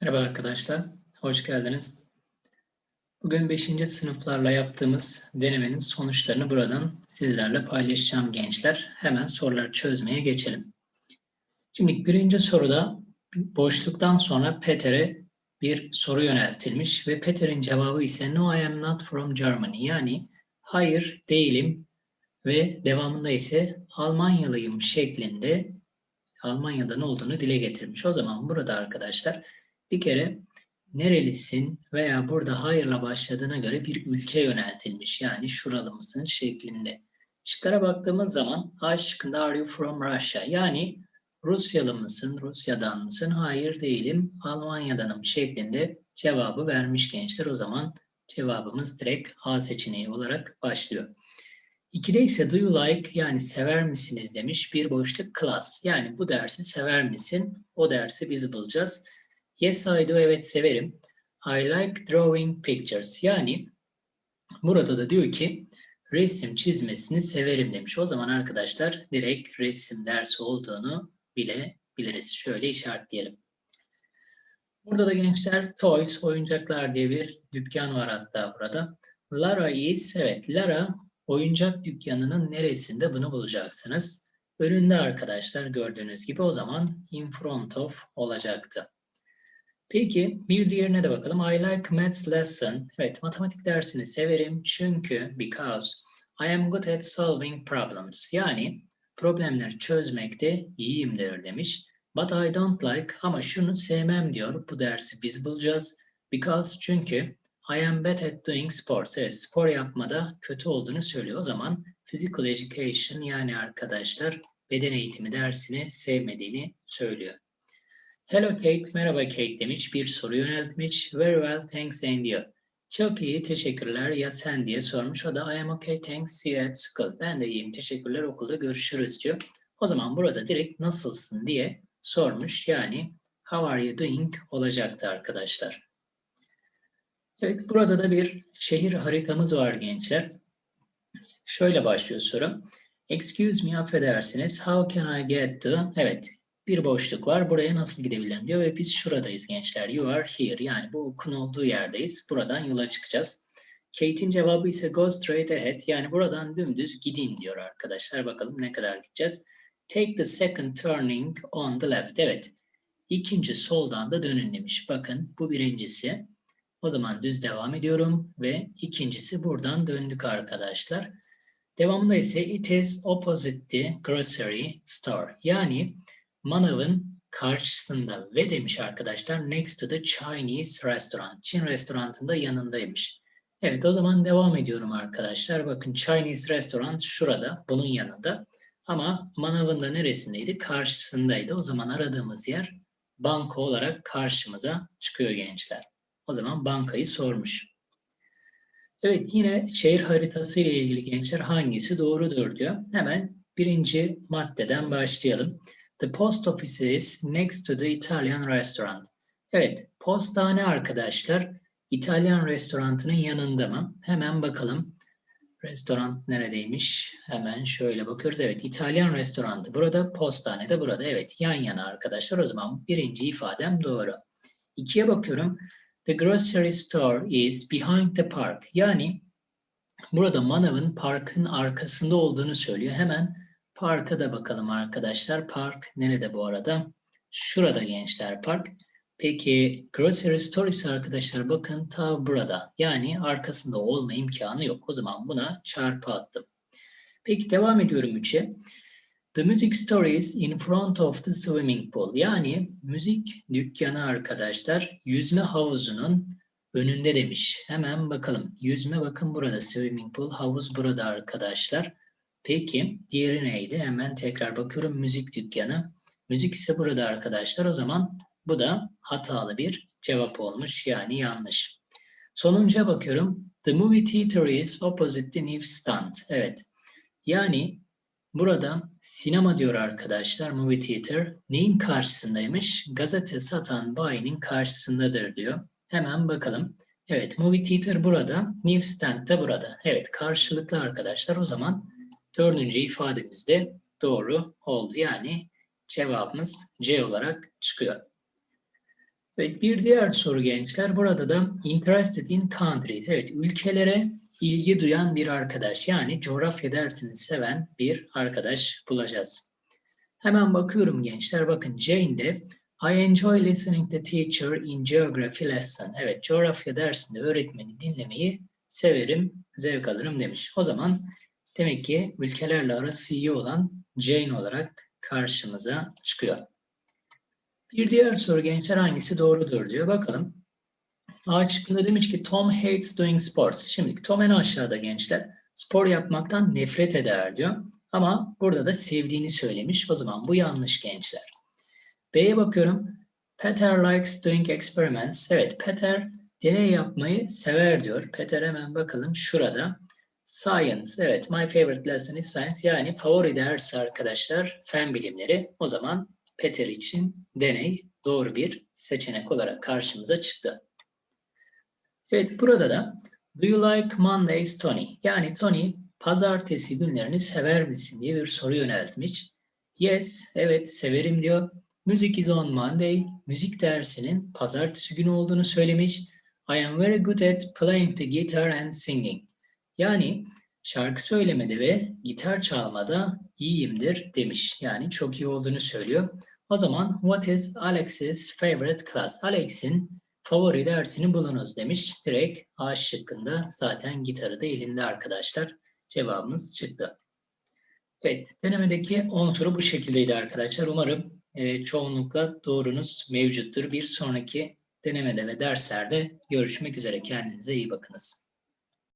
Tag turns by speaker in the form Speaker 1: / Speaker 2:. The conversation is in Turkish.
Speaker 1: Merhaba arkadaşlar, hoş geldiniz. Bugün 5. sınıflarla yaptığımız denemenin sonuçlarını buradan sizlerle paylaşacağım gençler. Hemen soruları çözmeye geçelim. Şimdi birinci soruda boşluktan sonra Peter'e bir soru yöneltilmiş ve Peter'in cevabı ise No I am not from Germany yani hayır değilim ve devamında ise Almanyalıyım şeklinde Almanya'da ne olduğunu dile getirmiş. O zaman burada arkadaşlar bir kere nerelisin veya burada hayırla başladığına göre bir ülke yöneltilmiş. Yani şuralı mısın şeklinde. Şıklara baktığımız zaman A şıkkında Are you from Russia? Yani Rusyalı mısın, Rusya'dan mısın? Hayır değilim, Almanya'danım şeklinde cevabı vermiş gençler. O zaman cevabımız direkt A seçeneği olarak başlıyor. İkide ise do you like yani sever misiniz demiş bir boşluk class. Yani bu dersi sever misin? O dersi biz bulacağız. Yes I do evet severim. I like drawing pictures. Yani burada da diyor ki resim çizmesini severim demiş. O zaman arkadaşlar direkt resim dersi olduğunu bilebiliriz. Şöyle işaretleyelim. Burada da gençler Toys, oyuncaklar diye bir dükkan var hatta burada. Lara is, evet Lara oyuncak dükkanının neresinde bunu bulacaksınız. Önünde arkadaşlar gördüğünüz gibi o zaman in front of olacaktı. Peki bir diğerine de bakalım. I like maths lesson. Evet matematik dersini severim çünkü because I am good at solving problems. Yani problemler çözmekte iyiyimdir demiş. But I don't like ama şunu sevmem diyor. Bu dersi biz bulacağız. Because çünkü I am bad at doing sports. Evet spor yapmada kötü olduğunu söylüyor. O zaman physical education yani arkadaşlar beden eğitimi dersini sevmediğini söylüyor. Hello Kate, merhaba Kate demiş. Bir soru yöneltmiş. Very well, thanks and diyor. Çok iyi, teşekkürler. Ya sen diye sormuş. O da I am okay, thanks, see you at school. Ben de iyiyim, teşekkürler. Okulda görüşürüz diyor. O zaman burada direkt nasılsın diye sormuş. Yani how are you doing olacaktı arkadaşlar. Evet, burada da bir şehir haritamız var gençler. Şöyle başlıyor soru. Excuse me, affedersiniz. How can I get to? Evet, bir boşluk var. Buraya nasıl gidebilirim diyor ve biz şuradayız gençler. You are here. Yani bu okun olduğu yerdeyiz. Buradan yola çıkacağız. Kate'in cevabı ise go straight ahead. Yani buradan dümdüz gidin diyor arkadaşlar. Bakalım ne kadar gideceğiz. Take the second turning on the left. Evet. İkinci soldan da dönün demiş. Bakın bu birincisi. O zaman düz devam ediyorum ve ikincisi buradan döndük arkadaşlar. Devamında ise it is opposite the grocery store. Yani manavın karşısında ve demiş arkadaşlar next to the Chinese restaurant. Çin restoranında yanındaymış. Evet o zaman devam ediyorum arkadaşlar. Bakın Chinese restaurant şurada bunun yanında. Ama manavın da neresindeydi? Karşısındaydı. O zaman aradığımız yer banka olarak karşımıza çıkıyor gençler. O zaman bankayı sormuş. Evet yine şehir haritası ile ilgili gençler hangisi doğrudur diyor. Hemen birinci maddeden başlayalım. The post office is next to the Italian restaurant. Evet, postane arkadaşlar İtalyan restoranının yanında mı? Hemen bakalım. Restoran neredeymiş? Hemen şöyle bakıyoruz. Evet, İtalyan restoranı burada, postane de burada. Evet, yan yana arkadaşlar. O zaman birinci ifadem doğru. İkiye bakıyorum. The grocery store is behind the park. Yani burada manavın parkın arkasında olduğunu söylüyor. Hemen Parka da bakalım arkadaşlar. Park nerede bu arada? Şurada gençler park. Peki grocery store ise arkadaşlar bakın ta burada. Yani arkasında olma imkanı yok. O zaman buna çarpı attım. Peki devam ediyorum 3'e. The music store is in front of the swimming pool. Yani müzik dükkanı arkadaşlar yüzme havuzunun önünde demiş. Hemen bakalım. Yüzme bakın burada swimming pool havuz burada arkadaşlar. Peki diğeri neydi? Hemen tekrar bakıyorum müzik dükkanı. Müzik ise burada arkadaşlar. O zaman bu da hatalı bir cevap olmuş yani yanlış. Sonuncuya bakıyorum. The movie theater is opposite the newsstand. Evet. Yani burada sinema diyor arkadaşlar movie theater. Neyin karşısındaymış? Gazete satan bayinin karşısındadır diyor. Hemen bakalım. Evet movie theater burada. Newsstand de burada. Evet karşılıklı arkadaşlar. O zaman Dördüncü ifademiz de doğru oldu. Yani cevabımız C olarak çıkıyor. Evet, bir diğer soru gençler. Burada da interested in countries. Evet, ülkelere ilgi duyan bir arkadaş. Yani coğrafya dersini seven bir arkadaş bulacağız. Hemen bakıyorum gençler. Bakın Jane'de I enjoy listening to teacher in geography lesson. Evet, coğrafya dersinde öğretmeni dinlemeyi severim, zevk alırım demiş. O zaman demek ki ülkelerle arası iyi olan Jane olarak karşımıza çıkıyor. Bir diğer soru gençler hangisi doğrudur diyor. Bakalım. A şıkkında demiş ki Tom hates doing sports. Şimdi Tom en aşağıda gençler. Spor yapmaktan nefret eder diyor. Ama burada da sevdiğini söylemiş. O zaman bu yanlış gençler. B'ye bakıyorum. Peter likes doing experiments. Evet Peter deney yapmayı sever diyor. Peter hemen bakalım şurada. Science. Evet my favorite lesson is science. Yani favori ders arkadaşlar fen bilimleri. O zaman Peter için deney doğru bir seçenek olarak karşımıza çıktı. Evet burada da Do you like Mondays Tony? Yani Tony pazartesi günlerini sever misin diye bir soru yöneltmiş. Yes, evet severim diyor. Music is on Monday. Müzik dersinin pazartesi günü olduğunu söylemiş. I am very good at playing the guitar and singing. Yani şarkı söylemede ve gitar çalmada iyiyimdir demiş. Yani çok iyi olduğunu söylüyor. O zaman what is Alex's favorite class? Alex'in favori dersini bulunuz demiş. Direkt A şıkkında zaten gitarı da elinde arkadaşlar. Cevabımız çıktı. Evet, denemedeki 10 soru bu şekildeydi arkadaşlar. Umarım e, çoğunlukla doğrunuz mevcuttur. Bir sonraki denemede ve derslerde görüşmek üzere. Kendinize iyi bakınız.